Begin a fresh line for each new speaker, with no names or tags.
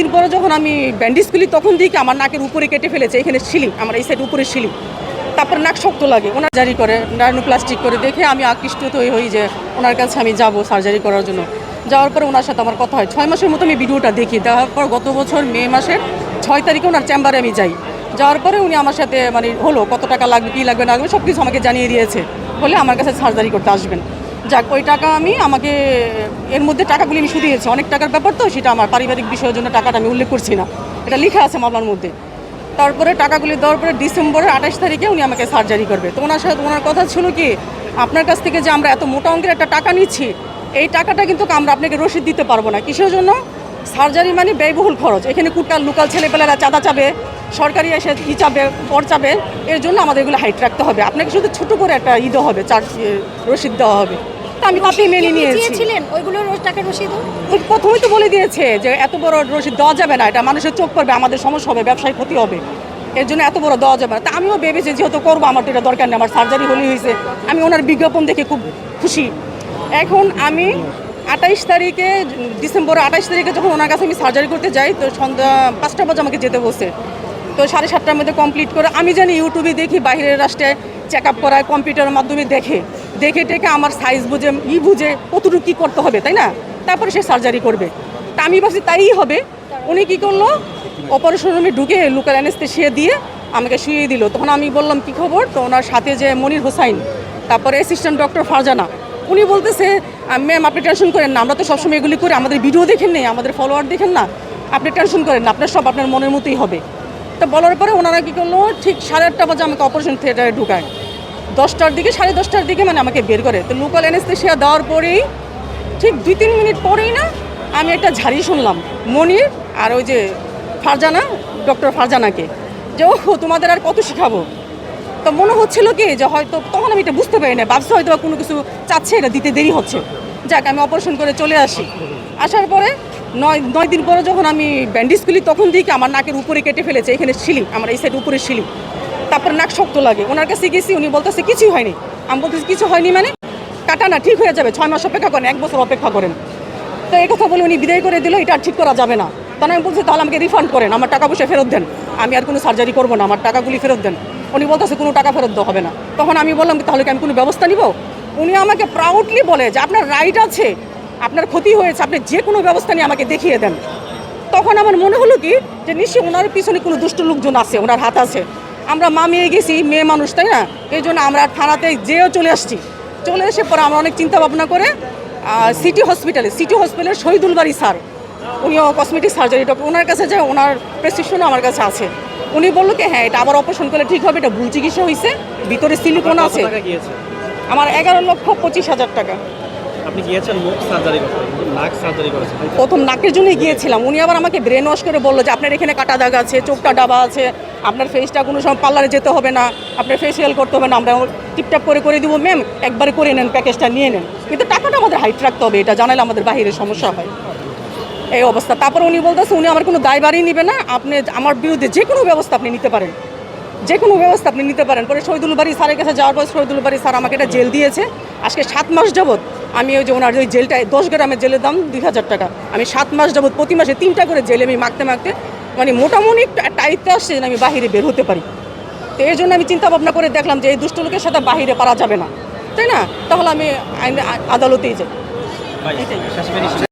দিন পরে যখন আমি ব্যান্ডেজ খুলি, তখন দিকে আমার নাকের উপরে কেটে ফেলেছে, এখানে শিলিং, আমার এই সাইড উপরে শিলিং। তারপর নাক শক্ত লাগে, ওনার জারি করে প্লাস্টিক করে দেখে আমি আকৃষ্ট তো হই যে ওনার কাছে আমি যাব সার্জারি করার জন্য। যাওয়ার পরে ওনার সাথে আমার কথা হয়। ছয় মাসের মতো আমি ভিডিওটা দেখি। দেওয়ার পর গত বছর মে মাসের ছয় তারিখে ওনার চেম্বারে আমি যাই। যাওয়ার পরে উনি আমার সাথে মানে হলো, কত টাকা লাগবে, কী লাগবে না লাগবে সব কিছু আমাকে জানিয়ে দিয়েছে। বলে আমার কাছে সার্জারি করতে আসবেন। যাক, ওই টাকা আমি, আমাকে এর মধ্যে টাকাগুলি আমি শুধিয়েছি অনেক টাকার ব্যাপার তো, সেটা আমার পারিবারিক বিষয়ের জন্য টাকাটা আমি উল্লেখ করছি না। এটা লেখা আছে মামলার মধ্যে। তারপরে টাকাগুলি দেওয়ার পরে ডিসেম্বরের আঠাশ তারিখে উনি আমাকে সার্জারি করবে। তো ওনার সাথে, ওনার কথা ছিল কি, আপনার কাছ থেকে যে আমরা এত মোটা অঙ্কের একটা টাকা নিচ্ছি, এই টাকাটা কিন্তু আমরা আপনাকে রসিদ দিতে পারব না। কিসের জন্য? সার্জারি মানে ব্যয়বহুল খরচ। এখানে কুটকাল লোকাল ছেলেপেলেরা চাঁদা চাবে, সরকারি এসে ই চাবে পর চাবে, এর জন্য আমাদের এগুলো হাইট রাখতে হবে। আপনাকে শুধু ছোটো করে একটা ই দেওয়া হবে চার্জ রসিদ দেওয়া হবে। তা আমি আপনি মেনে নিয়েছি।
দিয়েছিলেন? ওইগুলো টাকা রসিদ
ওই তো বলে দিয়েছে যে এত বড় রসিদ দেওয়া যাবে না এটা মানুষের চোখ পড়বে আমাদের সমস্যা হবে ব্যবসায় ক্ষতি হবে। এর জন্য এত বড় দেওয়া যাবে না। তা আমিও ভেবেছি যেহেতু করব আমার তো এটা দরকার নেই আমার সার্জারি হলেই হয়েছে। আমি ওনার বিজ্ঞাপন দেখে খুব খুশি। এখন আমি আঠাইশ তারিখে ডিসেম্বর আঠাইশ তারিখে যখন ওনার কাছে আমি সার্জারি করতে যাই তো সন্ধ্যা পাঁচটা বাজে আমাকে যেতে বসে তো সাড়ে সাতটার মধ্যে কমপ্লিট করে আমি জানি ইউটিউবে দেখি বাইরের রাষ্ট্রে চেক আপ করায় কম্পিউটারের মাধ্যমে দেখে। দেখে টেকে আমার সাইজ বুঝে, ই বুঝে কতটুকু কী করতে হবে, তাই না? তারপরে সে সার্জারি করবে। তা আমি ভাবছি তাই হবে। উনি কী করল? অপারেশন রুমে ঢুকে লোকাল অ্যানেস্থেশিয়া দিয়ে আমাকে শুয়ে দিল। তখন আমি বললাম, কি খবর? তো ওনার সাথে যে মনির হোসাইন, তারপরে অ্যাসিস্ট্যান্ট ডক্টর ফারজানা, উনি বলতেছে ম্যাম আপনি টেনশন করেন না, আমরা তো সবসময় এগুলি করি, আমাদের ভিডিও দেখেন নেই, আমাদের ফলোয়ার দেখেন না। আপনি টেনশন করেন না, আপনার সব আপনার মনের মতোই হবে। তো বলার পরে ওনারা কী করল, ঠিক সাড়ে আটটা বাজে আমাকে অপারেশন থিয়েটারে ঢুকায়। দশটার দিকে, সাড়ে দশটার দিকে মানে আমাকে বের করে। তো লোকাল অ্যানেস্থেশিয়া দেওয়ার পরেই, ঠিক দুই তিন মিনিট পরেই না, আমি একটা ঝাড়ি শুনলাম, মনির আর ওই যে ফারজানা ডক্টর ফারজানাকে, যে ও তোমাদের আর কত শেখাবো? তো মনে হচ্ছিল কি, যে হয়তো, তখন আমি এটা বুঝতে পারি না ভাবছি হয়তো কোনো কিছু চাচ্ছে, এটা দিতে দেরি হচ্ছে। যাক, আমি অপারেশন করে চলে আসি। আসার পরে নয় নয় দিন পরে যখন আমি ব্যান্ডেজ খুলি, তখন দিকে আমার নাকের উপরে কেটে ফেলেছে, এখানে শিলিং, আমার এই সাইড উপরে শিলিং। তারপর নাক শক্ত লাগে। ওনার কাছে গেছি, উনি বলতেছে, কিছুই হয়নি। আমি বলতেছি, কিছু হয়নি মানে কাটা না, ঠিক হয়ে যাবে, ছয় মাস অপেক্ষা করেন, এক বছর অপেক্ষা করেন। তো এই কথা বলে উনি বিদায় করে দিল, এটা ঠিক করা যাবে না। তখন আমি বলছি, তাহলে আমাকে রিফান্ড করেন, আমার টাকা পয়সা ফেরত দেন। আমি আর কোনো সার্জারি করব না, আমার টাকাগুলি ফেরত দেন। উনি বলতেছে, কোনো টাকা ফেরত দেওয়া হবে না। তখন আমি বললাম, তাহলে কি আমি কোনো ব্যবস্থা নিব? উনি আমাকে প্রাউডলি বলে যে, আপনার রাইট আছে, আপনার ক্ষতি হয়েছে, আপনি যে কোনো ব্যবস্থা নিয়ে আমাকে দেখিয়ে দেন। তখন আমার মনে হলো কি, যে নিশ্চয়ই ওনার পিছনে কোনো দুষ্ট লোকজন আছে, ওনার হাত আছে। আমরা মা মেয়ে গেছি মেয়ে মানুষ তাই না? এই জন্য আমরা থানাতে যেও চলে আসছি। চলে এসে পরে আমরা অনেক চিন্তা ভাবনা করে সিটি হসপিটালে সিটি হসপিটালের শহীদুল বাড়ি স্যার উনিও কসমেটিক সার্জারি ডক্টর ওনার কাছে যায় ওনার প্রেসক্রিপশনও আমার কাছে আছে। উনি বলল কি হ্যাঁ এটা আবার অপারেশন করলে ঠিক হবে এটা ভুল চিকিৎসা হয়েছে ভিতরে সিলিকোন আছে। আমার এগারো লক্ষ পঁচিশ হাজার টাকা।
আপনি গিয়েছেন মুখ সার্জারি নাক সার্জারি করেছেন।
প্রথম নাকের জন্যই গিয়েছিলাম। উনি আবার আমাকে ব্রেন ওয়াশ করে বলল যে আপনার এখানে কাটা দাগ আছে চোখটা ডাবা আছে আপনার ফেসটা কোনো সময় পার্লারে যেতে হবে না, আপনার ফেসিয়াল করতে হবে না, আমরা টিপটাপ করে করে দিব ম্যাম একবারে করে নেন প্যাকেজটা নিয়ে নেন। কিন্তু টাকাটা আমাদের হাইট রাখতে হবে, এটা জানালে আমাদের বাইরে সমস্যা হয়। এই অবস্থা। তারপর উনি বলতেছে, উনি আমার কোনো দায়বারই নেবে না, আপনি আমার বিরুদ্ধে যে কোনো ব্যবস্থা আপনি নিতে পারেন। যে কোনো ব্যবস্থা আপনি নিতে পারেন। পরে শহীদুল বাড়ি স্যারের কাছে যাওয়ার পর শহীদুল বাড়ি স্যার আমাকে একটা জেল দিয়েছে। আজকে সাত মাস যাবৎ আমি ওই যে ওনার ওই জেলটায়, দশ গ্রামের জেলের দাম দুই হাজার টাকা। আমি সাত মাস যাবৎ প্রতি মাসে তিনটা করে জেলে আমি মাখতে মাখতে মানে মোটামুটি একটা আয়ত্তে আসছে যেন আমি বাহিরে বের হতে পারি। তো এই জন্য আমি চিন্তা ভাবনা করে দেখলাম যে এই দুষ্ট লোকের সাথে বাহিরে পারা যাবে না। তাই না? তাহলে আমি আদালতেই যাই।